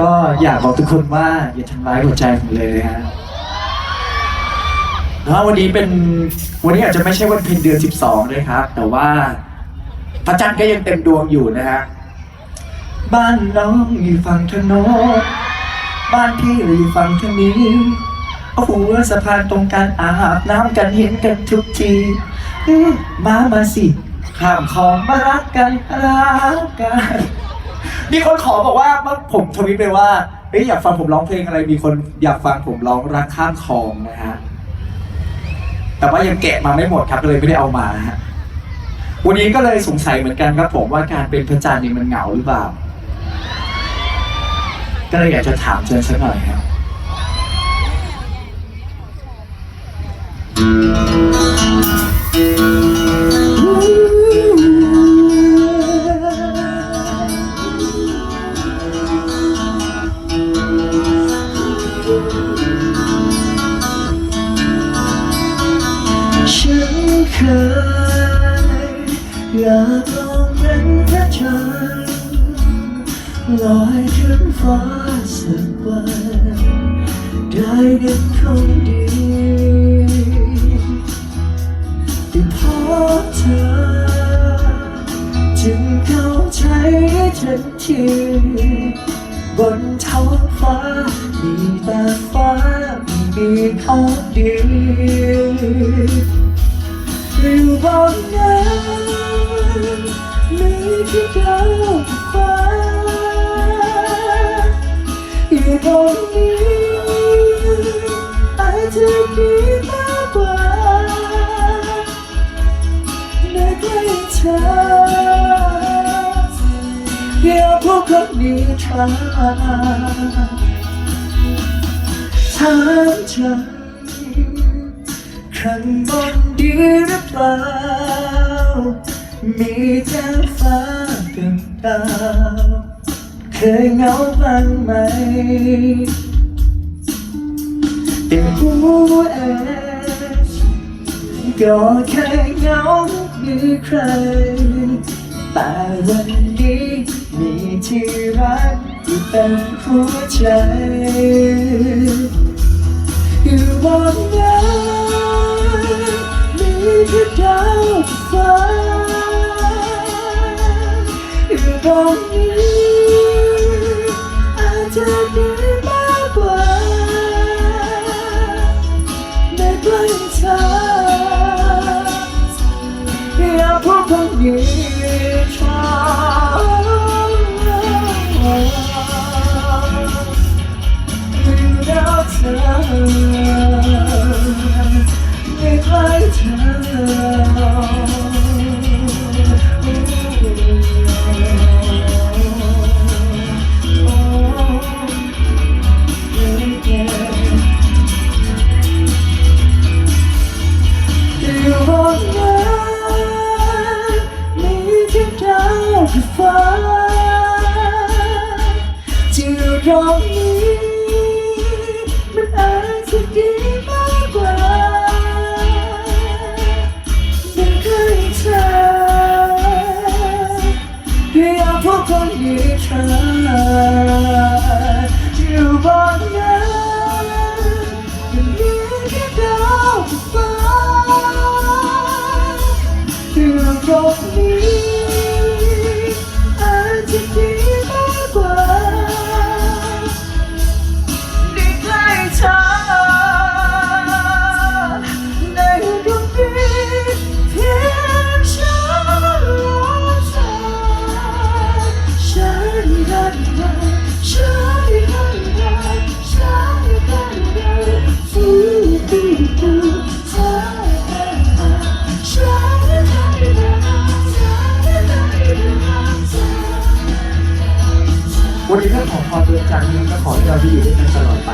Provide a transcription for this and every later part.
ก็อยากบอกทุกคนว่าอย่าทำร้ายหัวใจผมเลยนะฮะแล้ววันนี้เป็นวันนี้อาจจะไม่ใช่วันเพ็ญเดือน12เลยครับ แต่ว่าพระจันทร์ก็ยังเต็มดวงอยู่นะฮะบ้านน้องอยู่ฝั่งทโน้นบ้านพี่อยู่ฝั่งทางนี้เอาหัวสะพานตรงกลางอาบน้ำกันเห็นกันทุกทีมมามาสิข้ามคลองมารักกันรักกัน มีคนขอบอกว่าเมื่อผมทวิตไปว่าเอ้ยอยากฟังผมร้องเพลงอะไร มีคนอยากฟังผมร้องรักข้ามคลองนะฮะ แต่ว่ายังแกะมาไม่หมดครับเลยไม่ได้เอามาฮะ วันนี้ก็เลยสงสัยเหมือนกันครับผมว่าการเป็นพระจันทร์นี่มันเหงาหรือเปล่า ก็เลยอยากจะถามเชิญสักหน่อยครับฉั เคยอยากลองเป็นพระจันทร์ลอยขึ้นฟ้าสักวันได้เห็นคนดีแต่พอเธอ จึงเข้าใจทันทีบนท้องฟ้ามีแต่ฟ้าไม่มีของดี อยู่บนนั้นมีแค่ดาวกับฟ้าอยู่ตรงนี้อาจจะดีมากกว่าในใกล้เธอเดี๋ยวพวกคนนี้ทางถามฉันข้งบนดีห เปล่ามีแต่ฟ้ากับดาวเคยเหงาบ้างไหมเป็นหัวเองก็แค่เหงามีใคร แต่วันนี้มีที่รักที่เป็นหัวใจอยู่บนนั้นมี แค่ดาวฟ้าอยู่ตรงนี้อาจจะดีมากกว่าในใกล้เธออยากพบคนดีชอบอยู่แล้วเธอ ฟ้าจะอยู่ตรงนี้มันอาจจะดี วันนี้ถ้าขอพรเดือนจันทร์นี้ก็ขอให้เราได้อยู่ด้วยกันตลอดไป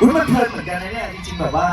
อุ้ยมันเพลินเหมือนกันนะเนี่ยจริงๆแบบว่า